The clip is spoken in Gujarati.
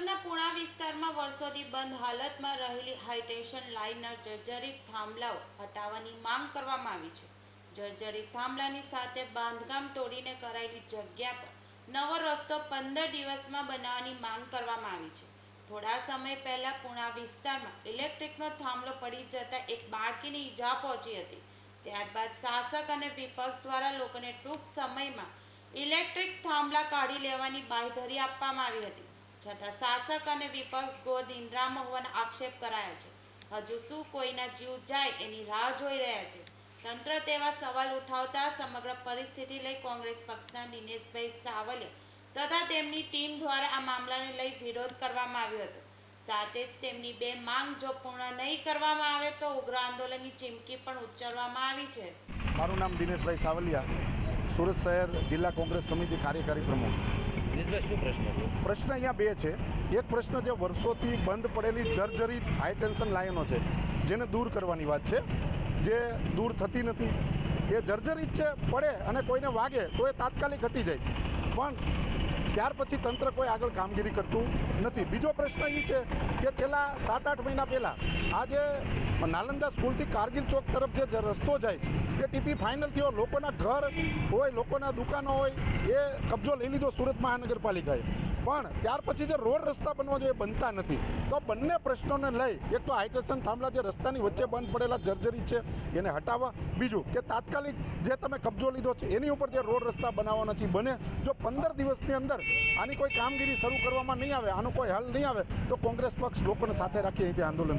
સુરતમાં વર્ષોથી બંધ હાલતમાં રહેલી હાઇટેશન લાઇનર જર્જરિત થાંભલાઓ હટાવવાની માંગ કરવામાં આવી છે. જર્જરિત થાંભલાની સાથે બાંધકામ તોડીને કરાયેલી જગ્યા પર નવો રસ્તો પંદર દિવસમાં બનાવવાની માંગ કરવામાં આવી છે. થોડા સમય પહેલા પુણા વિસ્તારમાં ઇલેક્ટ્રિકનો થાંભલો પડી જતા એક બાળકીને ઈજા પહોંચી હતી. ત્યારબાદ શાસક અને વિપક્ષ દ્વારા લોકોને ટૂંક સમયમાં ઇલેક્ટ્રિક થાંભલા કાઢી લેવાની બાંયધરી આપવામાં આવી હતી. છતાં શાસક અને વિપક્ષ ગોદ ઇન્દ્રામાં હોવાના આક્ષેપ કરાયા છે. હજુ શું કોઈના જીવ જાય એની રાહ જોઈ રહ્યા છે. તંત્ર તેવા સવાલ ઉઠાવતા સમગ્ર પરિસ્થિતિ લઈ કોંગ્રેસ પક્ષના દિનેશભાઈ સાવલિયા તથા તેમની ટીમ દ્વારા આ મામલાને લઈ વિરોધ કરવામાં આવ્યો હતો. સાથે જ તેમની બે માંગ જો પૂર્ણ નહીં કરવામાં આવે તો ઉગ્ર આંદોલનની ચીમકી પણ ઉચ્ચારવામાં આવી છે. મારું નામ દિનેશભાઈ સાવલિયા, સુરત શહેર જિલ્લા કોંગ્રેસ સમિતિ કાર્યકારી પ્રમુખ. પ્રશ્ન અહીંયા બે છે. એક પ્રશ્ન જે વર્ષોથી બંધ પડેલી જર્જરિત હાઈ ટેન્શન લાઈનો છે, જેને દૂર કરવાની વાત છે. જે દૂર થતી નથી. એ જર્જરિત છે, પડે અને કોઈને વાગે તો એ તાત્કાલિક હટી જાય. પણ ત્યાર પછી તંત્ર કોઈ આગળ કામગીરી કરતું નથી. બીજો પ્રશ્ન એ છે કે છેલ્લા સાત આઠ મહિના પહેલાં આ જે નાલંદા સ્કૂલથી કારગિલ ચોક તરફ જે રસ્તો જાય છે, એ ટીપી ફાઇનલ થયો. લોકોના ઘર હોય, લોકોના દુકાનો હોય, એ કબજો લઈ લીધો સુરત મહાનગરપાલિકાએ. પણ ત્યાર પછી જે રોડ રસ્તા બનવા જોઈએ બનતા નથી. તો બંને પ્રશ્નોને લઈ એક તો હાઈટેશન થાંભલા જે રસ્તાની વચ્ચે બંધ પડેલા જર્જરી છે, એને હટાવવા. બીજું કે તાત્કાલિક જે તમે કબજો લીધો છે, એની ઉપર જે રોડ રસ્તા બનાવવાના છે બને. જો પંદર દિવસની અંદર આની કોઈ કામગીરી શરૂ કરવામાં નહીં આવે, આનો કોઈ હલ નહીં આવે, તો કોંગ્રેસ પક્ષ લોકોને સાથે રાખી અહીંથી આંદોલન